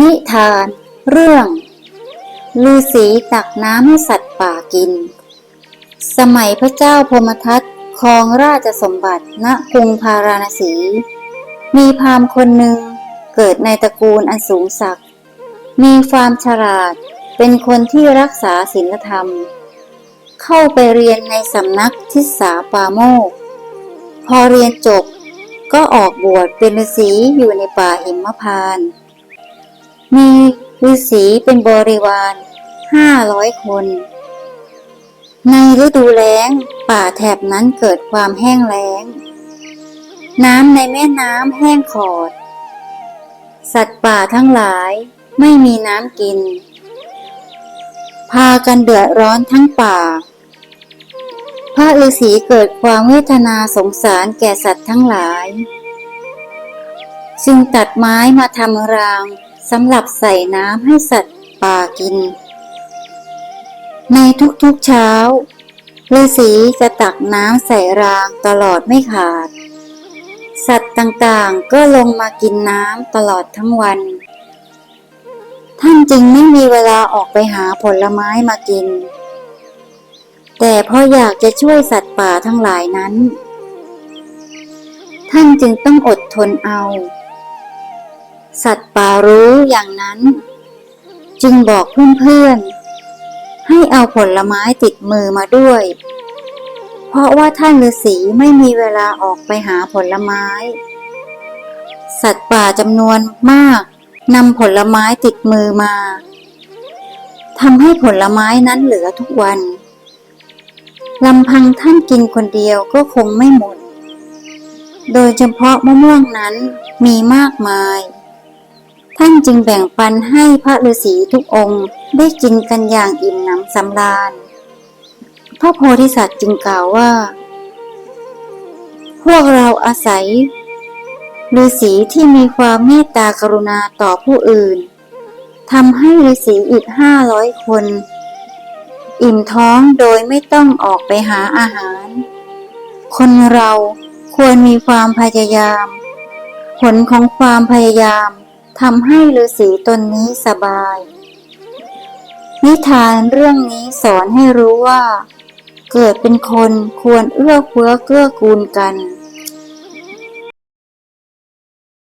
นิทาน เรื่องฤาษีตักน้ำให้สัตว์ป่ากิน สมัยพระเจ้าพมทัตครองราชสมบัติณกรุงพาราณสี มีพราหมณ์คนหนึ่งเกิดในตระกูลอันสูงศักดิ์มีความฉลาดเป็นคนที่รักษาศีลธรรม เข้าไปเรียนในสำนักทิสาปาโมก พอเรียนจบก็ออกบวชเป็นฤาษีอยู่ในป่าหิมพานต์ มีฤาษีเป็นบริวารห้าร้อยคน ในฤดูแล้งป่าแถบนั้นเกิดความแห้งแล้ง น้ำในแม่น้ำแห้งขอด สัตว์ป่าทั้งหลายไม่มีน้ำกิน พากันเดือดร้อนทั้งป่า พระฤาษีเกิดความเวทนาสงสารแก่สัตว์ทั้งหลาย จึงตัดไม้มาทำราง สำหรับใส่น้ำให้สัตว์ป่ากิน ในทุกๆเช้าฤาษีจะตักน้ำใส่รางตลอดไม่ขาด สัตว์ต่างๆก็ลงมากินน้ำตลอดทั้งวัน ท่านจึงไม่มีเวลาออกไปหาผลไม้มากิน แต่เพราะอยากจะช่วยสัตว์ป่าทั้งหลายนั้น ท่านจึงต้องอดทนเอา สัตว์ป่ารู้อย่างนั้น จึงบอกเพื่อนๆ ให้เอาผลไม้ติดมือมาด้วย เพราะว่าท่านฤาษีไม่มีเวลาออกไปหาผลไม้ สัตว์ป่าจำนวนมากนำผลไม้ติดมือมาทำให้ผลไม้นั้นเหลือทุกวันลำพังท่านกินคนเดียวก็คงไม่หมด โดยเฉพาะมะม่วงนั้นมีมากมาย ท่านจึงแบ่งปันให้พระฤาษีทุกองค์ได้กินกันอย่างอิ่มหนำสำราญ พระโพธิสัตว์จึงกล่าวว่า พวกเราอาศัยฤาษีที่มีความเมตตากรุณาต่อผู้อื่นทำให้ฤาษีอีกห้าร้อยคน อิ่มท้องโดยไม่ต้องออกไปหาอาหาร คนเราควรมีความพยายาม ผลของความพยายาม ทำให้ฤาษีตนนี้สบาย นิทานเรื่องนี้สอนให้รู้ว่า เกิดเป็นคนควรเอื้อเฟื้อเกื้อกูลกัน